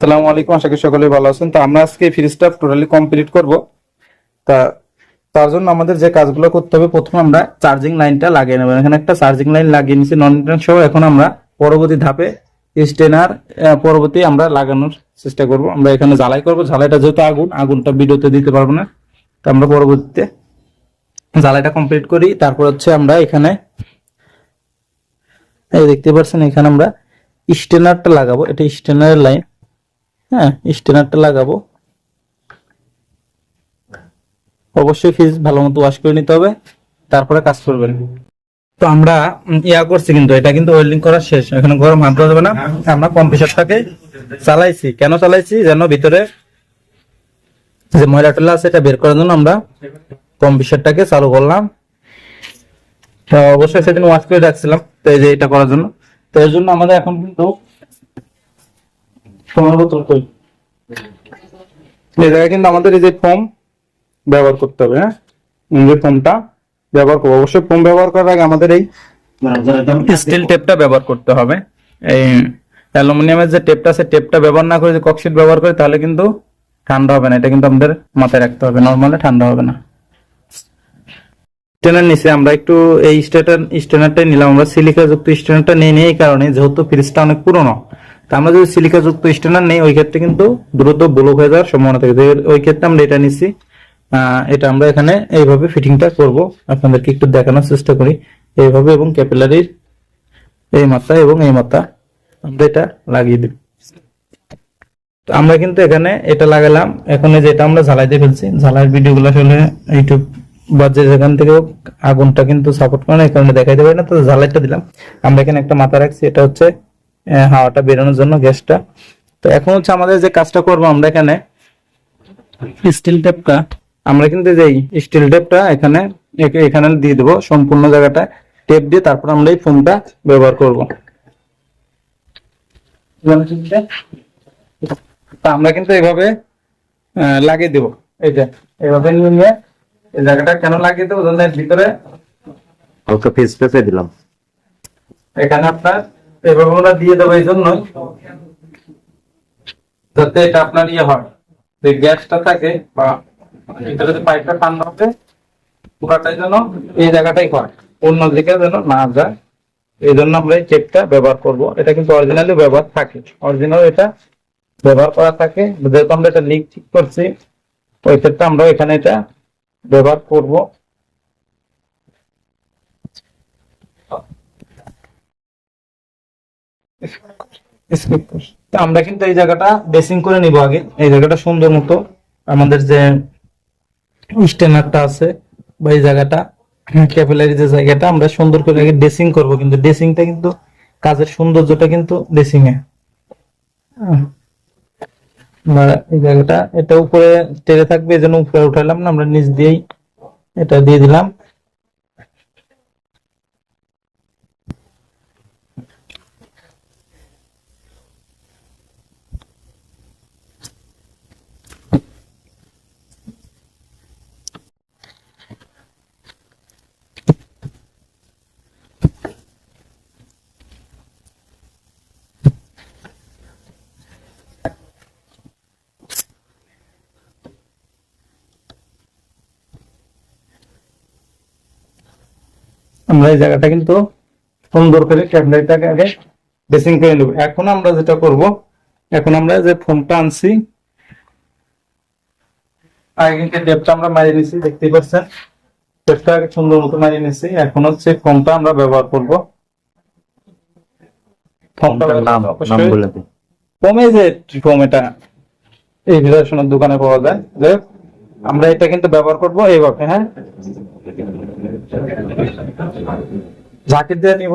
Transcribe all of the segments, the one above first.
আসসালামু আলাইকুম, আশা করি সকলেই ভালো আছেন। তো আমরা আজকে ফ্রিজটা টোটালি কমপ্লিট করব। তা তার জন্য আমাদের যে কাজগুলো করতে হবে, প্রথমে আমরা চার্জিং লাইনটা লাগিয়ে নেব। এখানে একটা চার্জিং লাইন লাগিয়ে নিয়েছি নন সহ। এখন আমরা পরবর্তী ধাপে স্টেনার পরবর্তী আমরা লাগানোর চেষ্টা করব। আমরা এখানে জ্বালাই করব। ঝালাইটা যেহেতু আগুন, আগুনটা ভিডিওতে দিতে পারব না। তো আমরা পরবর্তীতে জ্বালাইটা কমপ্লিট করি। তারপর হচ্ছে আমরা এখানে, এই দেখতে পাচ্ছেন, এখানে আমরা স্টেনারটা লাগাবো। এটা স্টেনারের লাইন। হ্যাঁ স্টেনারটা লাগাবো। অবশ্যই ফিজ ভালো মতো ওয়াশ করে নিতে হবে, তারপরে কাজ করবেন। তো আমরা ইয়া করছি কিন্তু, এটা কিন্তু ওয়েল্ডিং করা শেষ, এখানে গরম হাত যাবে না। আমরা কম্প্রেসারটাকে চালাইছি। কেন চালাইছি? যেন ভিতরে যে ময়লা টলা আছে, এটা বের করার জন্য আমরা কম্প্রেসারটাকে চালু করলাম। তো অবশ্যই সেদিন ওয়াশ করে রাখছিলাম, তো এই যে এটা করার জন্য। তো এর জন্য আমাদের এখন কিন্তু ফোমের বোতল কই? এই জায়গায় কিন্তু আমাদের এই যে ফোম ব্যবহার করতে হবে হ্যাঁ? যে ফোমটা ব্যবহার করব। অবশ্যই ফোম ব্যবহার করার আগে আমাদের এই স্টিল টেপটা ব্যবহার করতে হবে। এই অ্যালুমিনিয়ামের যে টেপটা আছে টেপটা ব্যবহার না করে যে ককশিট ব্যবহার করে তাহলে কিন্তু ঠান্ডা হবে না। এটা কিন্তু আমাদের মাথায় রাখতে হবে। নর্মালি ঠান্ডা হবে না। স্টেনার নিচে আমরা একটু এই স্টেনার স্টেনারটাই নিলাম। আমরা সিলিকা যুক্ত স্টেনারটা নিয়ে নিই এই কারণে। যেহেতু ফ্রিজটা অনেক পুরনো আমরা যদি সিলিকা যুক্ত স্টেনার নেই, ওই ক্ষেত্রে কিন্তু দ্রুত ব্লক হয়ে যাওয়ার সম্ভাবনা থাকে। ওই ক্ষেত্রে আমরা এটা নিচ্ছি এটা আমরা এখানে এইভাবে ফিটিংটা করব। আপনাদেরকে একটু দেখানোর চেষ্টা করি। এইভাবে এবং ক্যাপিলারির এই মাথা এবং এই মাথা আমরা এটা লাগিয়ে দিই তো আমরা কিন্তু এখানে এটা লাগালাম। এখন এই যে এটা আমরা ঝালাই দিয়ে ফেলছি। ঝালাইয়ের ভিডিওগুলো আসলে ইউটিউব বা যে যেখান থেকে আগুনটা কিন্তু সাপোর্ট করে না, এই কারণে দেখাইতে পারি না। তো ঝালাইটা দিলাম। আমরা এখানে একটা মাথা রাখছি। এটা হচ্ছে হাওয়াটা বেরোনোর জন্য গ্যাসটা। তো এখন হচ্ছে আমাদের যে কাজটা করব আমরা এখানে স্টিল টেপটা আমরা কিন্তু যে স্টিল টেপটা এখানে এখানে দিয়ে দেবো সম্পূর্ণ জায়গাটা। টেপ দিয়ে তারপর আমরা এই ফোমটা ব্যবহার করব। আমরা কিন্তু এইভাবে আহ, লাগিয়ে দেবো। এই যে এইভাবে নিয়ে নিয়ে এই জায়গাটা কেন লাগিয়ে দেবো? ভিতরে ওকে ফেস পেপে দিলাম। এখানে আপনার এইভাবে আমরা দিয়ে দেবো এই জন্যই যাতে এটা আপনার ইয়ে হয়। যে গ্যাসটা থাকে বা ভিতরে যে পাইপটা ঠান্ডা হবে, পুরাটাই যেন এই জায়গাটাই হয়। অন্য দিকে যেন না যায়। এই জন্য আমরা এই চেকটা ব্যবহার করব। এটা কিন্তু অরিজিনালি ব্যবহার থাকে। অরিজিনাল এটা ব্যবহার করা থাকে। যেহেতু আমরা এটা লিক ঠিক করছি, ওই ক্ষেত্রে আমরা এখানে এটা ব্যবহার করব Skip কর। তা আমরা কিন্তু এই জায়গাটা ড্রেসিং করে নিব আগে। এই জায়গাটা সুন্দর মতো আমাদের যে স্টেনারটা আছে বা এই জায়গাটা ক্যাপিলারি যে জায়গাটা, আমরা সুন্দর করে আগে ড্রেসিং করব। কিন্তু ড্রেসিংটা কিন্তু কাজের সৌন্দর্যটা কিন্তু ড্রেসিং এ। এই জায়গাটা, এটা উপরে টেরে থাকবে, এই জন্য উপরে উঠালাম না, আমরা নিচ দিয়েই এটা দিয়ে দিলাম। আমরা এই জায়গাটা কিন্তু সুন্দর করে ক্যামেরাটাকে আগে ড্রেসিং করে নেব। এখন আমরা যেটা করব এখন আমরা যে ফোনটা আনছি আগে কিন্তু ডেপটা আমরা মারিয়ে নিছি দেখতেই পাচ্ছেন ডেপটা আগে সুন্দর মতো মারিয়ে নিছি। এখন হচ্ছে ফোনটা আমরা ব্যবহার করব। কমে যে ফোম এটা এই বিলাসনের দোকানে পাওয়া যায়। আমরা এটা কিন্তু ব্যবহার করব এইভাবে হ্যাঁ? ঝাঁকি দিয়ে নিব।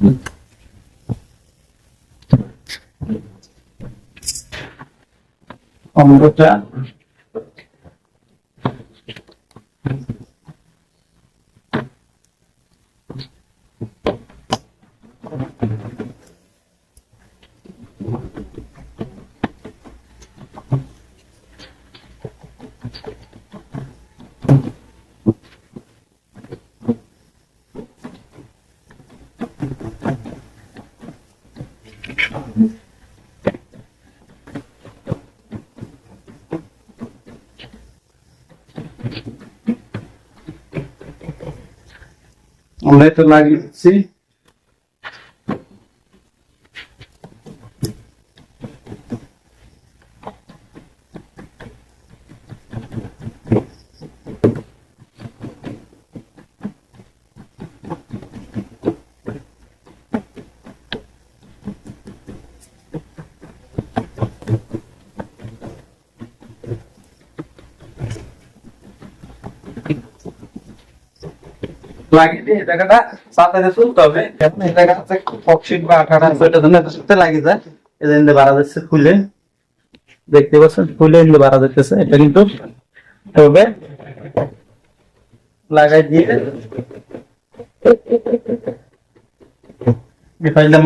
অমৃতটা আমরা এটা লাগিয়ে দিচ্ছি লাগিয়ে দিয়ে জায়গাটা সাথে তুলতে জন্য লাগিয়ে যায় এই যে বাড়া যাচ্ছে খুলে দেখতে পাচ্ছেন খুলে ইন্দে বাড়া যাচ্ছে এটা কিন্তু হবে লাগাই দিয়ে এই ফাইলটা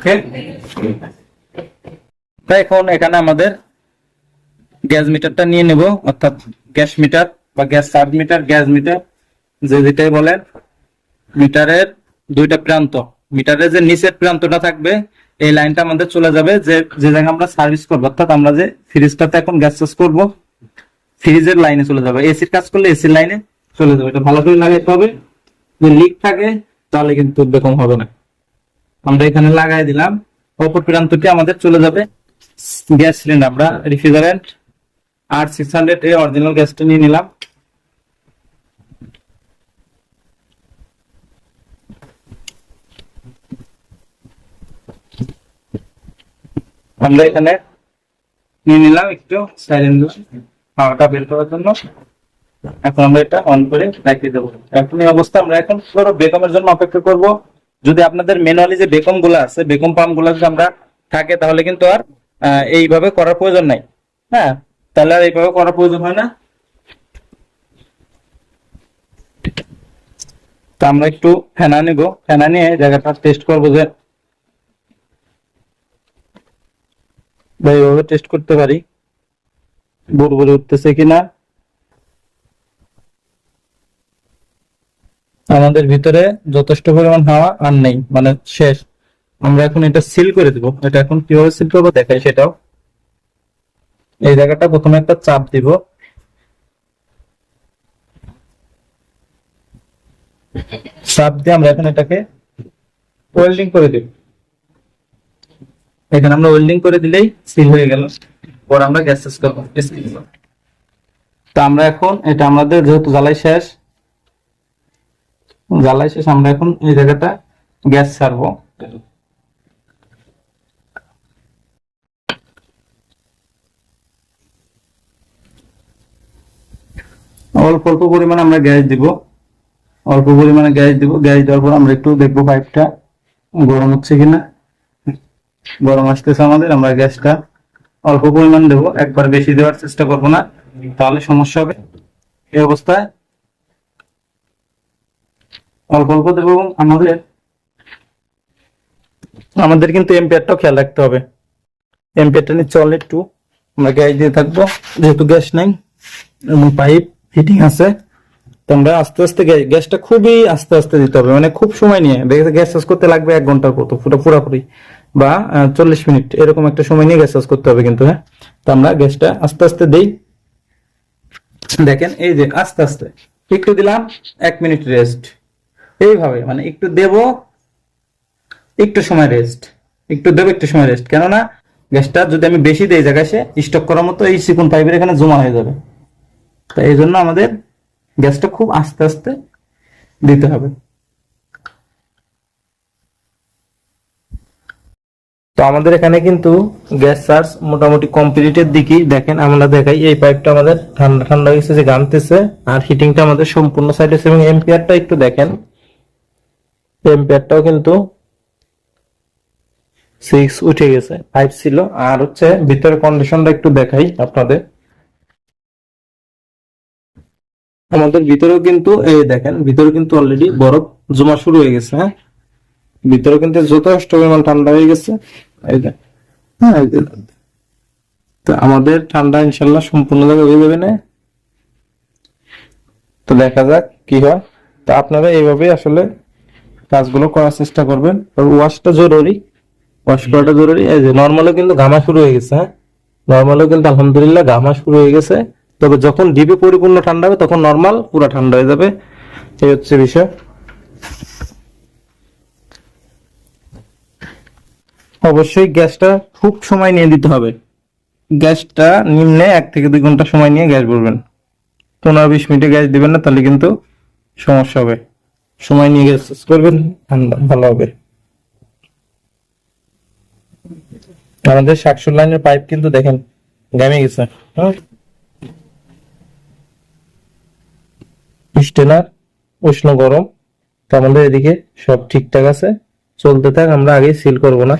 ওকে তাই এখন এখানে আমাদের গ্যাস মিটারটা নিয়ে নেব, অর্থাৎ গ্যাস মিটার বা gas serve meter, gas meter, যে যেটাই বলেন, মিটারের দুইটা প্রান্ত। মিটারের যে নিচের প্রান্তটা থাকবে, এই লাইনটা আমাদের চলে যাবে, যে যে জায়গায় আমরা সার্ভিস করব, অর্থাৎ আমরা যে ফ্রিজটাতে এখন গ্যাস চাষ করব ফ্রিজের লাইনে চলে যাবে। এসির কাজ করলে এসির লাইনে চলে যাবে। এটা ভালো করে লাগাইতে হবে। যদি লিক থাকে, তাহলে কিন্তু বেকম হবে না। আমরা এখানে লাগাই দিলাম। অপর প্রান্তটি আমাদের চলে যাবে। গ্যাস সিলিন্ডার আমরা refrigerant R six hundred A original গ্যাসটা নিয়ে নিলাম। আমরা এখানে নিয়ে নিলাম একটু সাইলেন্ট বের করার জন্য। এখন আমরা এটা অন করে রাখিয়ে দেবো। এখন এই অবস্থা আমরা এখন ধরো বেকমের জন্য অপেক্ষা করব। যদি আপনাদের ম্যানুয়ালি যে বেকমগুলো আছে বেকম পাম্পগুলো যদি আমরা থাকে, তাহলে কিন্তু আর এইভাবে করার প্রয়োজন নাই। হ্যাঁ? তাহলে আর এইভাবে করার প্রয়োজন হয় না। আমরা একটু ফেনা নিব। ফেনা নিয়ে জায়গাটা টেস্ট করব যে এইভাবে টেস্ট করতে পারি। বুড়বুড়ি উঠতেছে কিনা? আমাদের ভিতরে যথেষ্ট পরিমাণ হাওয়া আর নেই মানে শেষ। আমরা এখন এটা সিল করে দিব। এটা এখন কীভাবে সিল করব দেখাই সেটাও। এই জায়গাটা প্রথমে একটা চাপ দিব। চাপ দিয়ে আমরা এখন এটাকে ওয়েল্ডিং করে দিব। এখানে আমরা ওয়েল্ডিং করে দিলেই সিল হয়ে গেল। পর আমরা গ্যাস করব। তো আমরা এখন, এটা আমাদের যেহেতু জ্বালাই শেষ জ্বালাই শেষ, আমরা এখন এই জায়গাটা গ্যাস ছাড়বো। অল্প অল্প পরিমাণে আমরা গ্যাস দিব। অল্প পরিমাণে গ্যাস দিব। গ্যাস দেওয়ার পর আমরা একটু দেখব পাইপটা গরম হচ্ছে কিনা। গরম আসতেছে আমাদের, আমরা গ্যাসটা অল্প পরিমাণ দেবো। একবার বেশি দেওয়ার চেষ্টা করব না, তাহলে সমস্যা হবে। এই অবস্থায় অল্প অল্প দেবো এবং আমাদের আমাদের কিন্তু এম্পিয়ারটাও খেয়াল রাখতে হবে। এম্পিয়ারটা নিচ্ছে অনলি টু আমরা গ্যাস দিয়ে থাকব। যেহেতু গ্যাস নেই, এবং পাইপ ফিটিং আছে, তো আমরা আস্তে আস্তে গ্যাস- গ্যাসটা খুবই আস্তে আস্তে দিতে হবে। মানে খুব সময় নিয়ে। দেখে গ্যাস চার্জ করতে লাগবে এক ঘণ্টার মতো, পুরো পুরাপুরি। বা চল্লিশ মিনিট। এরকম একটা সময় নিয়ে গ্যাস চার্জ করতে হবে কিন্তু হ্যাঁ? তো আমরা গ্যাসটা আস্তে আস্তে দেই। দেখেন, এই যে আস্তে আস্তে। একটু দিলাম, এক মিনিট রেস্ট এইভাবে মানে একটু দেব, একটু সময় রেস্ট একটু দেবো, একটু সময় রেস্ট কেননা, গ্যাসটা যদি আমি বেশি দিই জায়গায় সে স্টক করার মতো এই চিকন পাইপের এখানে জমা হয়ে যাবে। তো এই জন্য আমাদের গ্যাসটা খুব আস্তে আস্তে দিতে হবে। তো আমাদের এখানে কিন্তু গ্যাস চার্জ মোটামুটি কমপ্লিটের দিকেই দেখেন, আমরা দেখাই, এই পাইপটা আমাদের ঠান্ডা ঠান্ডা হয়ে গেছে যে গানতেছে, আর হিটিংটা আমাদের সম্পূর্ণ সাইড এবং এম্পিয়ারটা একটু দেখেন। এম্পিয়ারটাও কিন্তু সিক্স উঠে গেছে ফাইভ ছিল। আর হচ্ছে ভিতরে কন্ডিশনটা একটু দেখাই আপনাদের। আমাদের ভিতরেও কিন্তু, এই দেখেন ভিতরে কিন্তু অলরেডি বরফ জমা শুরু হয়ে গেছে হ্যাঁ? ভিতরে কিন্তু যথেষ্ট পরিমাণ ঠান্ডা হয়ে গেছে। এই হ্যাঁ। তো আমাদের ঠান্ডা ইনশাল্লাহ সম্পূর্ণ জায়গা হয়ে যাবে না। তো দেখা যাক কি হয়। তো আপনারা এইভাবে আসলে কাজগুলো করার চেষ্টা করবেন। ওয়াশটা জরুরি। ওয়াশ করাটা জরুরি। এই যে নর্মালও কিন্তু ঘামা শুরু হয়ে গেছে হ্যাঁ? নর্মালও কিন্তু আলহামদুলিল্লাহ ঘামা শুরু হয়ে গেছে। তবে যখন ডিপে পরিপূর্ণ ঠান্ডা হবে তখন নর্মাল পুরো ঠান্ডা হয়ে যাবে। এই হচ্ছে বিষয়। অবশ্যই গ্যাসটা খুব সময় নিয়ে দিতে হবে। গ্যাসটা নিম্নে এক থেকে দুই ঘণ্টা সময় নিয়ে গ্যাস ভরবেন। পনেরো বিশ মিনিটে গ্যাস দিবেন না তাহলে কিন্তু সমস্যা হবে। সময় নিয়ে শেষ করবেন। ভালো হবে। আমাদের শাকসুর লাইনের পাইপ কিন্তু দেখেন ঘামে গেছে। হ্যাঁ? স্টেনার, উষ্ণ গরম। তো আমাদের এদিকে সব ঠিকঠাক আছে। চলতে থাক, আমরা আগে সিল করব না।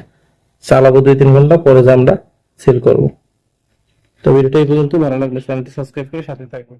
চালাবো দুই তিন ঘণ্টা, পরে আমরা সিল করব। তো ভিডিওটা এই পর্যন্ত, ভালো লাগলে চ্যানেলটি সাবস্ক্রাইব করে সাথে থাকবেন।